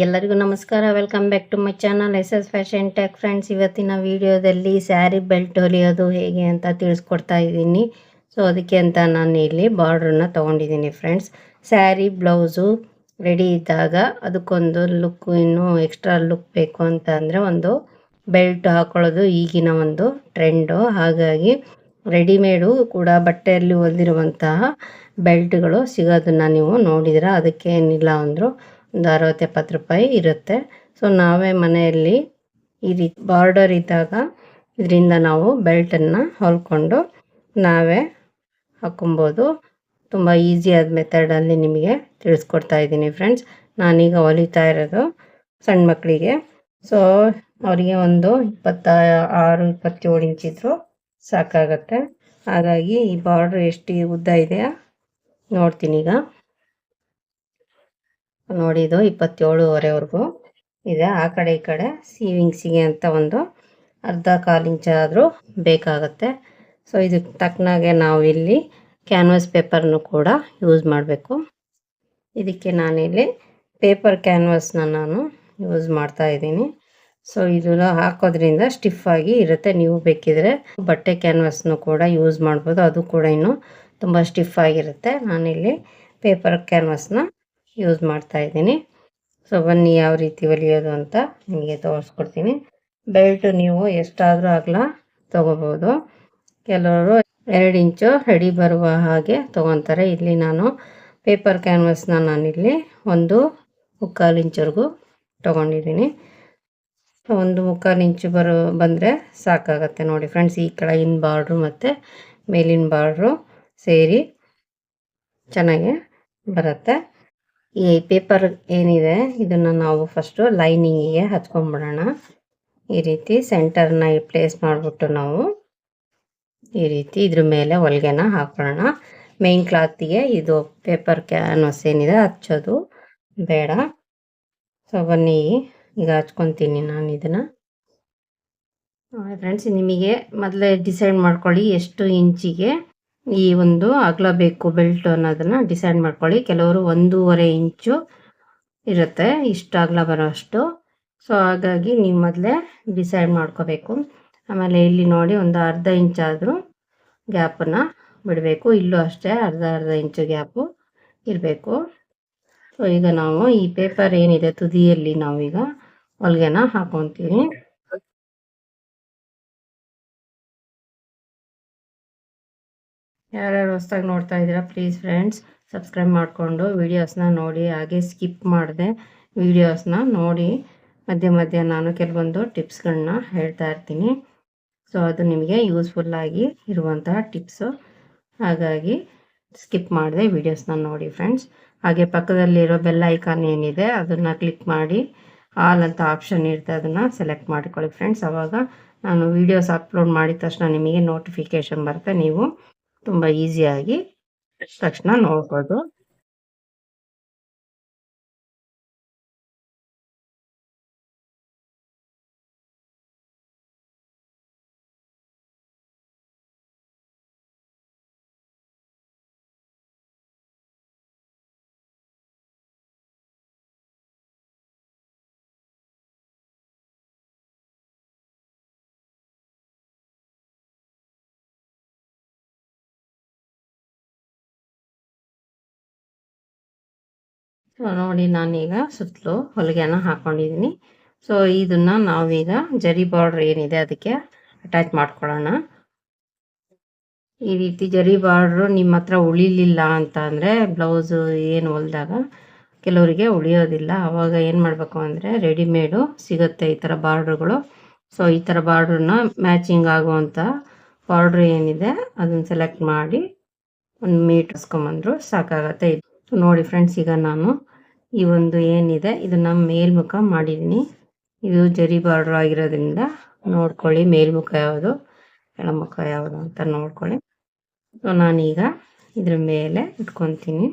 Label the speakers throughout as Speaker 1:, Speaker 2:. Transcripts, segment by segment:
Speaker 1: ಎಲ್ಲರಿಗೂ ನಮಸ್ಕಾರ. Welcome back to my channel S S fashion tech friends ಇವತ್ತಿನ ವಿಡಿಯೋದಲ್ಲಿ ಸ್ಯಾರಿ ಬೆಲ್ಟ್ ಹೊಲಿಯೋದು ಹೇಗೆ ಅಂತ ತಿಳಿಸ್ಕೊಡ್ತಾ ಇದ್ದೀನಿ. ಸೊ ಅದಕ್ಕೆ ಅಂತ ನಾನು ಇಲ್ಲಿ ಬಾರ್ಡ್ರನ್ನ ತೊಗೊಂಡಿದ್ದೀನಿ ಫ್ರೆಂಡ್ಸ್ ಸ್ಯಾರಿ ಬ್ಲೌಸು ರೆಡಿ ಇದ್ದಾಗ ಅದಕ್ಕೊಂದು ಲುಕ್ ಇನ್ನೂ ಎಕ್ಸ್ಟ್ರಾ ಲುಕ್ ಬೇಕು ಅಂತ ಒಂದು ಬೆಲ್ಟ್ ಹಾಕೊಳ್ಳೋದು ಈಗಿನ ಒಂದು ಟ್ರೆಂಡು ಹಾಗಾಗಿ ರೆಡಿಮೇಡು ಕೂಡ ಬಟ್ಟೆಯಲ್ಲಿ ಹೊಲಿದಿರುವಂತಹ ಬೆಲ್ಟ್ಗಳು ಸಿಗೋದನ್ನು ನೀವು ನೋಡಿದಿರ ಅದಕ್ಕೆ ಏನಿಲ್ಲ ಅಂದರು ಒಂದು ಅರವತ್ತು ಎಪ್ಪತ್ತು ರೂಪಾಯಿ ಇರುತ್ತೆ. ಸೊ ನಾವೇ ಮನೆಯಲ್ಲಿ ಈ ರೀತಿ ಬಾರ್ಡರ್ ಇದ್ದಾಗ ಇದರಿಂದ ನಾವು ಬೆಲ್ಟನ್ನು ಹೊಲ್ಕೊಂಡು ನಾವೇ ಹಾಕೊಬೋದು ತುಂಬ ಈಸಿಯಾದ ಮೆಥಡಲ್ಲಿ ನಿಮಗೆ ತಿಳಿಸ್ಕೊಡ್ತಾ ಇದ್ದೀನಿ ಫ್ರೆಂಡ್ಸ್ ನಾನೀಗ ಹೊಲಿತಾ ಇರೋದು ಸಣ್ಣ ಮಕ್ಕಳಿಗೆ. ಸೊ ಅವರಿಗೆ ಒಂದು ಇಪ್ಪತ್ತ ಆರು ಇಪ್ಪತ್ತೇಳು ಇಂಚಿದ್ರು ಸಾಕಾಗತ್ತೆ. ಹಾಗಾಗಿ ಈ ಬಾರ್ಡ್ರ್ ಎಷ್ಟು ಉದ್ದ ಇದೆಯಾ ನೋಡ್ತೀನಿ ಈಗ. ನೋಡಿ ಇದು ಇಪ್ಪತ್ತೇಳುವರೆವರೆಗೂ ಇದೆ. ಆ ಕಡೆ ಈ ಕಡೆ ಸೀವಿಂಗ್ಸಿಗೆ ಅಂತ ಒಂದು ಅರ್ಧ ಕಾಲು ಇಂಚ್ ಆದರೂ ಬೇಕಾಗತ್ತೆ. ಸೊ ಇದಕ್ಕೆ ತಕ್ಕನಾಗೆ ನಾವು ಇಲ್ಲಿ ಕ್ಯಾನ್ವಾಸ್ ಪೇಪರ್ನು ಕೂಡ ಯೂಸ್ ಮಾಡಬೇಕು. ಇದಕ್ಕೆ ನಾನಿಲ್ಲಿ ಪೇಪರ್ ಕ್ಯಾನ್ವಾಸ್ನ ನಾನು ಯೂಸ್ ಮಾಡ್ತಾ ಇದ್ದೀನಿ. ಸೊ ಇದನ್ನ ಹಾಕೋದ್ರಿಂದ ಸ್ಟಿಫ್ ಆಗಿ ಇರುತ್ತೆ. ನೀವು ಬೇಕಿದ್ರೆ ಬಟ್ಟೆ ಕ್ಯಾನ್ವಾಸ್ನು ಕೂಡ ಯೂಸ್ ಮಾಡ್ಬೋದು. ಅದು ಕೂಡ ಇನ್ನು ತುಂಬ ಸ್ಟಿಫ್ ಆಗಿರುತ್ತೆ. ನಾನಿಲ್ಲಿ ಪೇಪರ್ ಕ್ಯಾನ್ವಾಸ್ನ ಯೂಸ್ ಮಾಡ್ತಾ ಇದ್ದೀನಿ. ಸೊ ಬನ್ನಿ ಯಾವ ರೀತಿ ಹೊಲಿಯೋದು ಅಂತ ನಿಮಗೆ ತೋರಿಸ್ಕೊಡ್ತೀನಿ. ಬೆಲ್ಟ್ ನೀವು ಎಷ್ಟಾದರೂ ಆಗಲ ತೊಗೋಬೋದು. ಕೆಲವರು ಎರಡು ಇಂಚು ರೆಡಿ ಬರುವ ಹಾಗೆ ತೊಗೊತಾರೆ. ಇಲ್ಲಿ ನಾನು ಪೇಪರ್ ಕ್ಯಾನ್ವಸ್ನ ನಾನಿಲ್ಲಿ ಒಂದು ಮುಕ್ಕಾಲು ಇಂಚವರೆಗೂ ತೊಗೊಂಡಿದ್ದೀನಿ. ಒಂದು ಮುಕ್ಕಾಲು ಇಂಚು ಬರೋ, ಬಂದರೆ ಸಾಕಾಗತ್ತೆ ನೋಡಿ ಫ್ರೆಂಡ್ಸ್ ಈ ಕೆಳಗಿನ ಬಾರ್ಡ್ರು ಮತ್ತು ಮೇಲಿನ ಬಾರ್ಡ್ರು ಸೇರಿ ಚೆನ್ನಾಗಿ ಬರುತ್ತೆ. ಈ ಪೇಪರ್ ಏನಿದೆ, ಇದನ್ನು ನಾವು ಫಸ್ಟು ಲೈನಿಂಗಿಗೆ ಹಚ್ಕೊಂಡ್ಬಿಡೋಣ ಈ ರೀತಿ ಸೆಂಟರ್ನ ಪ್ಲೇಸ್ ಮಾಡಿಬಿಟ್ಟು ನಾವು ಈ ರೀತಿ ಇದ್ರ ಮೇಲೆ ಹೊಲಿಗೆನ ಹಾಕೊಳ್ಳೋಣ. ಮೇನ್ ಕ್ಲಾತಿಗೆ ಇದು ಪೇಪರ್ ಕ್ಯಾನ್ವಸ್ ಏನಿದೆ, ಹಚ್ಚೋದು ಬೇಡ. ಸೊ ಬನ್ನಿ, ಈಗ ಹಚ್ಕೊತೀನಿ ನಾನು ಇದನ್ನು. ಫ್ರೆಂಡ್ಸ್ ನಿಮಗೆ ಮೊದಲೇ ಡಿಸೈಡ್ ಮಾಡ್ಕೊಳ್ಳಿ ಎಷ್ಟು ಇಂಚಿಗೆ ಈ ಒಂದು ಅಗಲ ಬೇಕು ಬೆಲ್ಟ್ ಅನ್ನೋದನ್ನು ಡಿಸೈಡ್ ಮಾಡ್ಕೊಳ್ಳಿ. ಕೆಲವರು ಒಂದೂವರೆ ಇಂಚು ಇರುತ್ತೆ. ಇಷ್ಟು ಅಗಲ ಬರೋಷ್ಟು ಸೊ ಹಾಗಾಗಿ ನೀವು ಮೊದಲೇ ಡಿಸೈಡ್ ಮಾಡ್ಕೋಬೇಕು. ಆಮೇಲೆ ಇಲ್ಲಿ ನೋಡಿ ಒಂದು ಅರ್ಧ ಇಂಚಾದರೂ ಗ್ಯಾಪನ್ನು ಬಿಡಬೇಕು. ಇಲ್ಲೂ ಅಷ್ಟೇ ಅರ್ಧ ಅರ್ಧ ಇಂಚು ಗ್ಯಾಪು ಇರಬೇಕು. ಸೊ ಈಗ ನಾವು ಈ ಪೇಪರ್ ಏನಿದೆ ತುದಿಯಲ್ಲಿ ನಾವೀಗ ಹೊಲಿಗೆನ ಹಾಕೊತೀವಿ. ಯಾರ್ಯಾರು ಹೊಸ್ದಾಗಿ ನೋಡ್ತಾ ಇದ್ದೀರಾ ಪ್ಲೀಸ್ ಫ್ರೆಂಡ್ಸ್ ಸಬ್ಸ್ಕ್ರೈಬ್ ಮಾಡಿಕೊಂಡು ವೀಡಿಯೋಸ್ನ ನೋಡಿ, ಹಾಗೆ ಸ್ಕಿಪ್ ಮಾಡಿದೆ ವೀಡಿಯೋಸ್ನ ನೋಡಿ. ಮಧ್ಯೆ ಮಧ್ಯೆ ನಾನು ಕೆಲವೊಂದು ಟಿಪ್ಸ್ಗಳನ್ನ ಹೇಳ್ತಾ ಇರ್ತೀನಿ. ಸೊ ಅದು ನಿಮಗೆ ಯೂಸ್ಫುಲ್ಲಾಗಿ ಇರುವಂತಹ ಟಿಪ್ಸು ಹಾಗಾಗಿ ಸ್ಕಿಪ್ ಮಾಡಿದೆ ವೀಡಿಯೋಸ್ನ ನೋಡಿ ಫ್ರೆಂಡ್ಸ್ ಹಾಗೆ ಪಕ್ಕದಲ್ಲಿರೋ ಬೆಲ್ ಐಕಾನ್ ಏನಿದೆ, ಅದನ್ನು ಕ್ಲಿಕ್ ಮಾಡಿ. ಆಲ್ ಅಂತ ಆಪ್ಷನ್ ಇರುತ್ತೆ, ಅದನ್ನು ಸೆಲೆಕ್ಟ್ ಮಾಡಿಕೊಳ್ಳಿ ಫ್ರೆಂಡ್ಸ್ ಅವಾಗ ನಾನು ವೀಡಿಯೋಸ್ ಅಪ್ಲೋಡ್ ಮಾಡಿದ ತಕ್ಷಣ ನಿಮಗೆ ನೋಟಿಫಿಕೇಶನ್ ಬರುತ್ತೆ, ನೀವು ತುಂಬ ಈಸಿಯಾಗಿ ತಕ್ಷಣ ನೋಡ್ಬೋದು. ನೋಡಿ ನಾನೀಗ ಸುತ್ತಲೂ ಹೊಲಿಗೆನ ಹಾಕೊಂಡಿದ್ದೀನಿ ಸೊ ಇದನ್ನು ನಾವೀಗ ಜರಿ ಬಾರ್ಡ್ರ್ ಏನಿದೆ ಅದಕ್ಕೆ ಅಟ್ಯಾಚ್ ಮಾಡ್ಕೊಳ್ಳೋಣ. ಈ ರೀತಿ ಜರಿ ಬಾರ್ಡ್ರು ನಿಮ್ಮ ಹತ್ರ ಉಳಿಲಿಲ್ಲ ಅಂತ ಅಂದರೆ ಬ್ಲೌಸು ಏನು ಹೊಲಿದಾಗ ಕೆಲವರಿಗೆ ಉಳಿಯೋದಿಲ್ಲ. ಆವಾಗ ಏನು ಮಾಡಬೇಕು ಅಂದರೆ ರೆಡಿಮೇಡು ಸಿಗುತ್ತೆ ಈ ಥರ ಬಾರ್ಡ್ರುಗಳು ಸೊ ಈ ಥರ ಬಾರ್ಡ್ರನ್ನ ಮ್ಯಾಚಿಂಗ್ ಆಗುವಂಥ ಬಾರ್ಡ್ರ್ ಏನಿದೆ ಅದನ್ನು ಸೆಲೆಕ್ಟ್ ಮಾಡಿ ಒಂದು ಮೀಟ್ ಹಸ್ಕೊಂಬಂದ್ರು ಸಾಕಾಗತ್ತೆ. ನೋಡಿ ಫ್ರೆಂಡ್ಸ್ ಈಗ ನಾನು ಈ ಒಂದು ಏನಿದೆ, ಇದು ನಮ್ಮ ಮೇಲ್ಮುಖ ಮಾಡಿದ್ದೀನಿ. ಇದು ಜರಿ ಬಾರ್ಡ್ರ್ ಆಗಿರೋದ್ರಿಂದ ನೋಡ್ಕೊಳ್ಳಿ ಮೇಲ್ಮುಖ ಯಾವುದು, ಕೆಳಮುಖ ಯಾವುದು ಅಂತ ನೋಡ್ಕೊಳ್ಳಿ. ಸೊ, ನಾನೀಗ ಇದ್ರ ಮೇಲೆ ಇಟ್ಕೊತೀನಿ.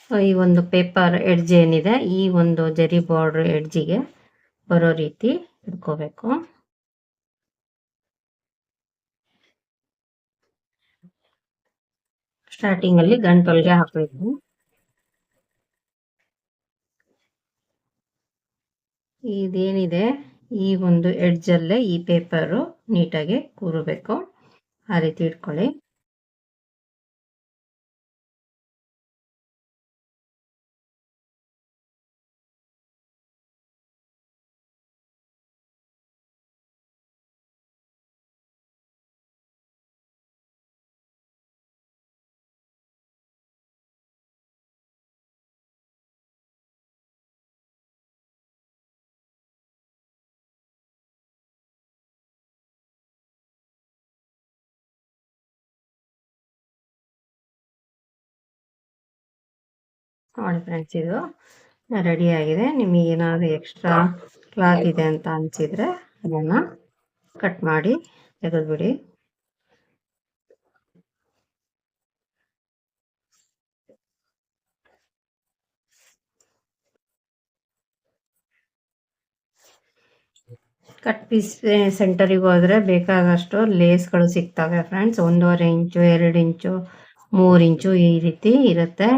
Speaker 1: ಸೊ, ಈ ಒಂದು ಪೇಪರ್ ಎಡ್ಜ್ ಏನಿದೆ, ಈ ಒಂದು ಜರಿ ಬಾರ್ಡ್ರ್ ಎಡ್ಜಿಗೆ ಬರೋ ರೀತಿ ಇಟ್ಕೋಬೇಕು. ಸ್ಟಾರ್ಟಿಂಗ್ ಅಲ್ಲಿ ಗಂಟೊಲ್ಗೆ ಹಾಕಬೇಕು. ಇದೇನಿದೆ? ಈ ಒಂದು ಎಡ್ಜಲ್ಲೇ ಈ ಪೇಪರು ನೀಟಾಗಿ ಕೂರಬೇಕು. ಆ ರೀತಿ ಇಟ್ಕೊಳ್ಳಿ. ನೋಡಿ ಫ್ರೆಂಡ್ಸ್ ಇದು ರೆಡಿ ಆಗಿದೆ. ನಿಮಗೆ ಏನಾದರೂ ಎಕ್ಸ್ಟ್ರಾ ಕ್ಲಾತ್ ಇದೆ ಅಂತ ಅನಿಸಿದರೆ ಅದನ್ನು ಕಟ್ ಮಾಡಿ ತೆಗೆದುಬಿಡಿ ಕಟ್ ಪೀಸ್ ಸೆಂಟರಿಗೆ ಹೋದರೆ ಬೇಕಾದಷ್ಟು ಲೇಸ್ಗಳು ಸಿಗ್ತವೆ ಫ್ರೆಂಡ್ಸ್ ಒಂದೂವರೆ ಇಂಚು ಎರಡು ಇಂಚು ಮೂರು ಇಂಚು ಈ ರೀತಿ ಇರುತ್ತೆ.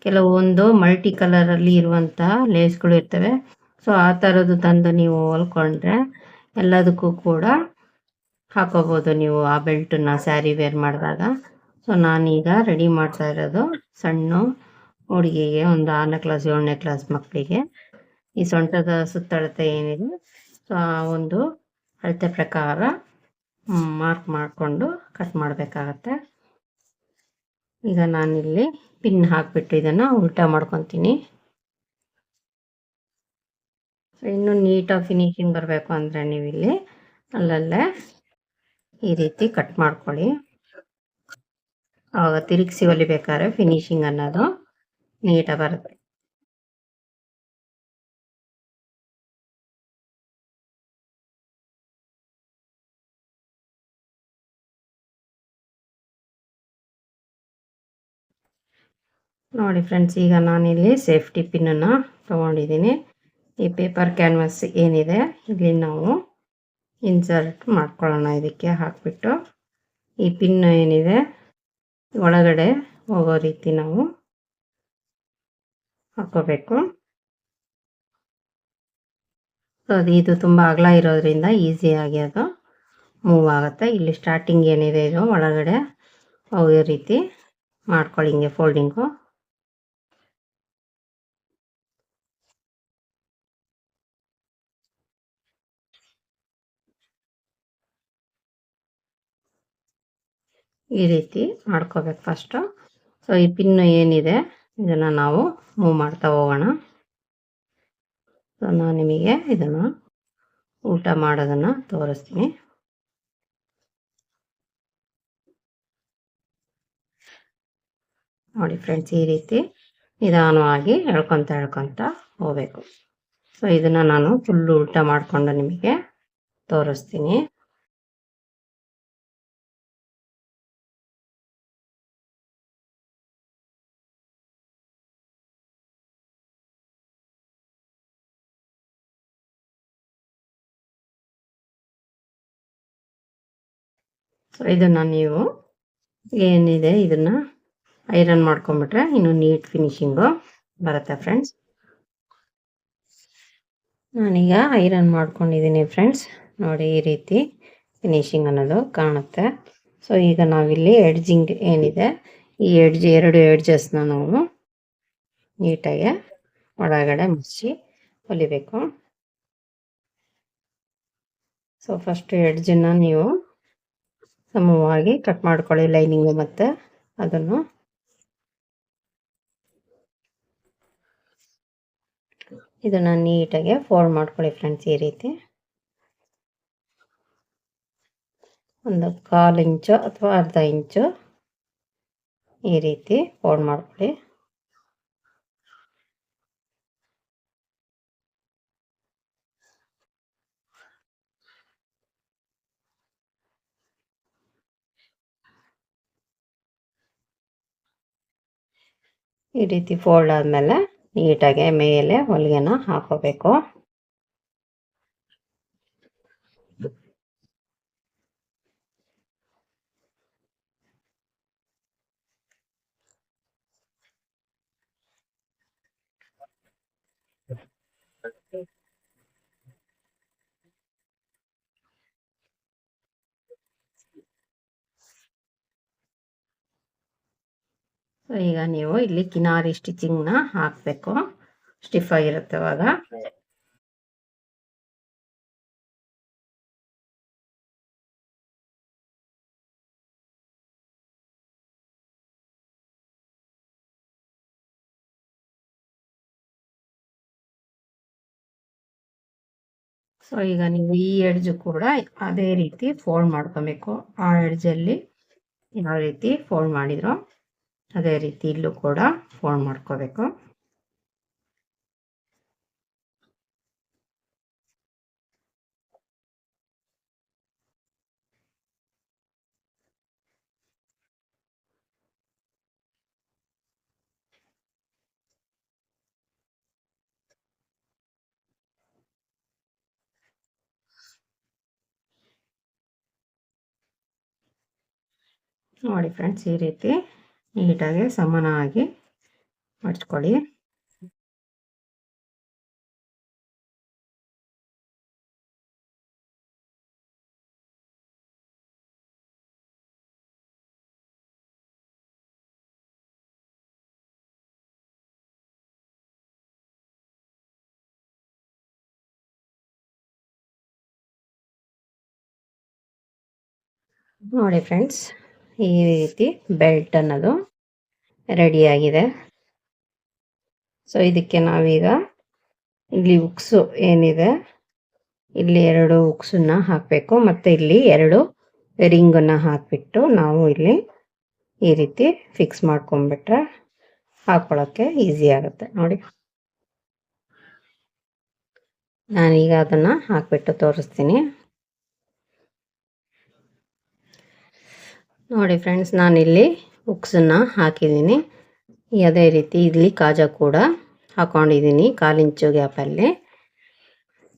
Speaker 1: ಕೆಲವೊಂದು ಮಲ್ಟಿ ಕಲರಲ್ಲಿ ಇರುವಂತಹ ಲೇಸ್ಗಳು ಇರ್ತವೆ. ಸೊ, ಆ ಥರದ್ದು ತಂದು ನೀವು ಹೊಲ್ಕೊಂಡ್ರೆ ಎಲ್ಲದಕ್ಕೂ ಕೂಡ ಹಾಕೋಬೋದು ನೀವು ಆ ಬೆಲ್ಟನ್ನ ಸ್ಯಾರಿ ವೇರ್ ಮಾಡಿದಾಗ. ಸೊ, ನಾನೀಗ ರೆಡಿ ಮಾಡ್ತಾ ಇರೋದು ಸಣ್ಣ ಹುಡುಗಿಗೆ, ಒಂದು ಆರನೇ ಕ್ಲಾಸ್, ಏಳನೇ ಕ್ಲಾಸ್ ಮಕ್ಕಳಿಗೆ. ಈ ಸೊಂಟದ ಸುತ್ತಳತೆ ಏನಿದೆ, ಸೊ, ಆ ಒಂದು ಅಳತೆ ಪ್ರಕಾರ ಮಾರ್ಕ್ ಮಾಡಿಕೊಂಡು ಕಟ್ ಮಾಡಬೇಕಾಗತ್ತೆ. ಈಗ ನಾನಿಲ್ಲಿ ಪಿನ್ ಹಾಕಿಬಿಟ್ಟು ಇದನ್ನು ಉಲ್ಟಾ ಮಾಡ್ಕೊತೀನಿ. ಸೊ ಇನ್ನೂ ನೀಟಾಗಿ ಫಿನಿಶಿಂಗ್ ಬರಬೇಕು ಅಂದರೆ ನೀವು ಇಲ್ಲಿ ಅಲ್ಲಲ್ಲೇ ಈ ರೀತಿ ಕಟ್ ಮಾಡ್ಕೊಳ್ಳಿ. ಆವಾಗ ತಿರುಗಿಸಿ ಹೊಲಿಬೇಕಾದ್ರೆ ಫಿನಿಶಿಂಗ್ ಅನ್ನೋದು ನೀಟಾಗಿ ಬರುತ್ತೆ. ನೋಡಿ ಫ್ರೆಂಡ್ಸ್, ಈಗ ನಾನಿಲ್ಲಿ ಸೇಫ್ಟಿ ಪಿನ್ನನ್ನು ತೊಗೊಂಡಿದ್ದೀನಿ. ಈ ಪೇಪರ್ ಕ್ಯಾನ್ವಸ್ ಏನಿದೆ, ಇಲ್ಲಿ ನಾವು ಇನ್ಸರ್ಟ್ ಮಾಡ್ಕೊಳ್ಳೋಣ ಇದಕ್ಕೆ ಹಾಕಿಬಿಟ್ಟು. ಈ ಪಿನ್ ಏನಿದೆ, ಒಳಗಡೆ ಹೋಗೋ ರೀತಿ ನಾವು ಹಾಕೋಬೇಕು ಅದು ಇದು ತುಂಬ ಅಗಲ ಇರೋದ್ರಿಂದ ಈಸಿಯಾಗಿ ಅದು ಮೂವ್ ಆಗುತ್ತೆ. ಇಲ್ಲಿ ಸ್ಟಾರ್ಟಿಂಗ್ ಏನಿದೆ ಇದು, ಒಳಗಡೆ ಹೋಗೋ ರೀತಿ ಮಾಡ್ಕೊಳ್ಳಿ, ಹಿಂಗೆ ಫೋಲ್ಡಿಂಗು ಈ ರೀತಿ ಮಾಡ್ಕೋಬೇಕು ಫಸ್ಟು ಸೊ ಈ ಪಿನ್ನು ಏನಿದೆ, ಇದನ್ನು ನಾವು ಮೂವ್ ಮಾಡ್ತಾ ಹೋಗೋಣ. ಸೊ ನಾನು ನಿಮಗೆ ಇದನ್ನು ಊಟ ಮಾಡೋದನ್ನು ತೋರಿಸ್ತೀನಿ. ನೋಡಿ ಫ್ರೆಂಡ್ಸ್ ಈ ರೀತಿ ನಿಧಾನವಾಗಿ ಎಳ್ಕೊತ ಎಳ್ಕೊತ ಹೋಗಬೇಕು. ಸೊ ಇದನ್ನು ನಾನು ಫುಲ್ಲು ಊಟ ಮಾಡಿಕೊಂಡು ನಿಮಗೆ ತೋರಿಸ್ತೀನಿ. ಸೊ ಇದನ್ನು ನೀವು ಏನಿದೆ ಇದನ್ನು ಐರನ್ ಮಾಡ್ಕೊಂಬಿಟ್ರೆ ಇನ್ನು ನೀಟ್ ಫಿನಿಶಿಂಗು ಬರುತ್ತೆ ಫ್ರೆಂಡ್ಸ್ ನಾನೀಗ ಐರನ್ ಮಾಡ್ಕೊಂಡಿದ್ದೀನಿ ಫ್ರೆಂಡ್ಸ್ ನೋಡಿ ಈ ರೀತಿ ಫಿನಿಶಿಂಗ್ ಅನ್ನೋದು ಕಾಣುತ್ತೆ. ಸೊ ಈಗ ನಾವಿಲ್ಲಿ ಎಡ್ಜಿಂಗ್ ಏನಿದೆ, ಈ ಎಡ್ಜ್ ಎರಡು ಎಡ್ಜಸ್ನ ನಾವು ನೀಟಾಗಿ ಒಳಗಡೆ ಮುಚ್ಚಿ ಹೊಲಿಬೇಕು. ಸೊ ಫಸ್ಟ್ ಎಡ್ಜನ್ನು ನೀವು ಸಮವಾಗಿ ಕಟ್ ಮಾಡ್ಕೊಳ್ಳಿ ಲೈನಿಂಗ್ ಮತ್ತು ಅದನ್ನು. ಇದನ್ನು ನೀಟಾಗಿ ಫೋಲ್ಡ್ ಮಾಡ್ಕೊಳ್ಳಿ ಫ್ರೆಂಡ್ಸ್ ಈ ರೀತಿ. ಒಂದು ಕಾಲು ಇಂಚು ಅಥವಾ ಅರ್ಧ ಇಂಚು ಈ ರೀತಿ ಫೋಲ್ಡ್ ಮಾಡ್ಕೊಳ್ಳಿ. ಈ ರೀತಿ ಫೋಲ್ಡ್ ಆದಮೇಲೆ ನೀಟಾಗಿ ಮೇಲೆ ಹೊಲಿಗೆನ ಹಾಕೋಬೇಕು. ಈಗ ನೀವು ಇಲ್ಲಿ ಕಿನಾರಿ ಸ್ಟಿಚಿಂಗ್ನ ಹಾಕಬೇಕು. ಸ್ಟಿಫ್ ಆಗಿರುತ್ತೆ ಅವಾಗ. ಸೊ ಈಗ ನೀವು ಈ ಎಡ್ಜು ಕೂಡ ಅದೇ ರೀತಿ ಫೋಲ್ಡ್ ಮಾಡ್ಕೊಬೇಕು. ಆ ಎಡ್ಜಲ್ಲಿ ಯಾವ ರೀತಿ ಫೋಲ್ಡ್ ಮಾಡಿದ್ರು. ಅದೇ ರೀತಿ ಇಲ್ಲೂ ಕೂಡ ಫೋಲ್ಡ್ ಮಾಡ್ಕೋಬೇಕು. ನೋಡಿ ಫ್ರೆಂಡ್ಸ್ ಈ ರೀತಿ ನೀಟಾಗಿ ಸಮಾನವಾಗಿ ಮಡ್ಚ್ಕೊಳ್ಳಿ ನೋಡಿ ಫ್ರೆಂಡ್ಸ್. ಈ ರೀತಿ ಬೆಲ್ಟ್ ಅನ್ನೋದು ರೆಡಿಯಾಗಿದೆ. ಸೊ ಇದಕ್ಕೆ ನಾವೀಗ ಇಲ್ಲಿ ಉಕ್ಸು ಏನಿದೆ, ಇಲ್ಲಿ ಎರಡು ಉಕ್ಸನ್ನ ಹಾಕಬೇಕು, ಮತ್ತು ಇಲ್ಲಿ ಎರಡು ರಿಂಗನ್ನು ಹಾಕಿಬಿಟ್ಟು ನಾವು ಇಲ್ಲಿ ಈ ರೀತಿ ಫಿಕ್ಸ್ ಮಾಡ್ಕೊಂಡ್ಬಿಟ್ರೆ ಹಾಕ್ಕೊಳ್ಳೋಕ್ಕೆ ಈಸಿ ಆಗುತ್ತೆ. ನೋಡಿ. ನಾನೀಗ ಅದನ್ನು ಹಾಕಿಬಿಟ್ಟು ತೋರಿಸ್ತೀನಿ. ನೋಡಿ ಫ್ರೆಂಡ್ಸ್ ನಾನಿಲ್ಲಿ ಉಕ್ಸನ್ನು ಹಾಕಿದ್ದೀನಿ. ಅದೇ ರೀತಿ ಇಲ್ಲಿ ಕಾಜಾ ಕೂಡ ಹಾಕೊಂಡಿದ್ದೀನಿ ಕಾಲಿಂಚು ಗ್ಯಾಪಲ್ಲಿ.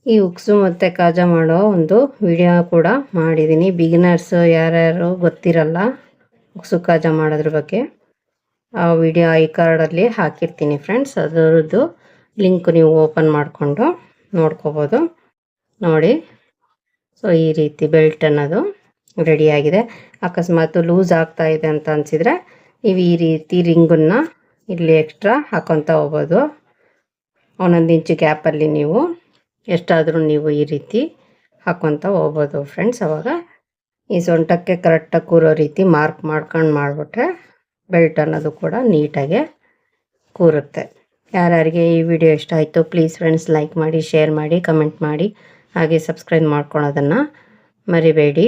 Speaker 1: ಈ ಉಕ್ಸು ಮತ್ತು ಕಾಜಾ ಮಾಡೋ ಒಂದು ವಿಡಿಯೋ ಕೂಡ ಮಾಡಿದ್ದೀನಿ. ಬಿಗಿನರ್ಸು ಯಾರ್ಯಾರು ಗೊತ್ತಿರಲ್ಲ ಉಕ್ಸು ಕಾಜಾ ಮಾಡೋದ್ರ ಬಗ್ಗೆ, ಆ ವಿಡಿಯೋ ಐ ಕಾರ್ಡಲ್ಲಿ ಹಾಕಿರ್ತೀನಿ ಫ್ರೆಂಡ್ಸ್ ಅದರದ್ದು ಲಿಂಕ್ ನೀವು ಓಪನ್ ಮಾಡಿಕೊಂಡು ನೋಡ್ಕೋಬೋದು. ನೋಡಿ ಸೊ ಈ ರೀತಿ ಬೆಲ್ಟ್ ಅನ್ನೋದು. ರೆಡಿಯಾಗಿದೆ ಅಕಸ್ಮಾತ್ ಲೂಸ್ ಆಗ್ತಾ ಇದೆ ಅಂತ ಅನಿಸಿದರೆ ನೀವು ಈ ರೀತಿ ರಿಂಗನ್ನು ಇಲ್ಲಿ ಎಕ್ಸ್ಟ್ರಾ ಹಾಕೊತ ಹೋಗ್ಬೋದು ಒಂದೊಂದು ಇಂಚು ಗ್ಯಾಪಲ್ಲಿ ನೀವು ಎಷ್ಟಾದರೂ ನೀವು ಈ ರೀತಿ ಹಾಕೊತ ಹೋಗ್ಬೋದು ಫ್ರೆಂಡ್ಸ್ ಅವಾಗ ಈ ಸೊಂಟಕ್ಕೆ ಕರೆಕ್ಟಾಗಿ ಕೂರೋ ರೀತಿ ಮಾರ್ಕ್ ಮಾಡ್ಕೊಂಡು ಮಾಡಿಬಿಟ್ರೆ ಬೆಲ್ಟ್ ಅನ್ನೋದು ಕೂಡ ನೀಟಾಗೆ ಕೂರುತ್ತೆ. ಯಾರ್ಯಾರಿಗೆ ಈ ವಿಡಿಯೋ ಇಷ್ಟ ಆಯಿತು ಪ್ಲೀಸ್ ಫ್ರೆಂಡ್ಸ್ ಲೈಕ್ ಮಾಡಿ ಶೇರ್ ಮಾಡಿ ಕಮೆಂಟ್ ಮಾಡಿ, ಹಾಗೆ ಸಬ್ಸ್ಕ್ರೈಬ್ ಮಾಡ್ಕೊಳೋದನ್ನು ಮರಿಬೇಡಿ.